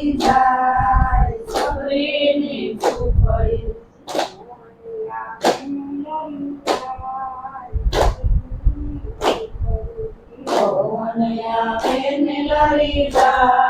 ઉડી જાય સબરેને ભૂપડ્યું પવન આપે ને લરી જાય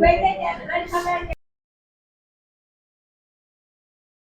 Mấy cái nhà.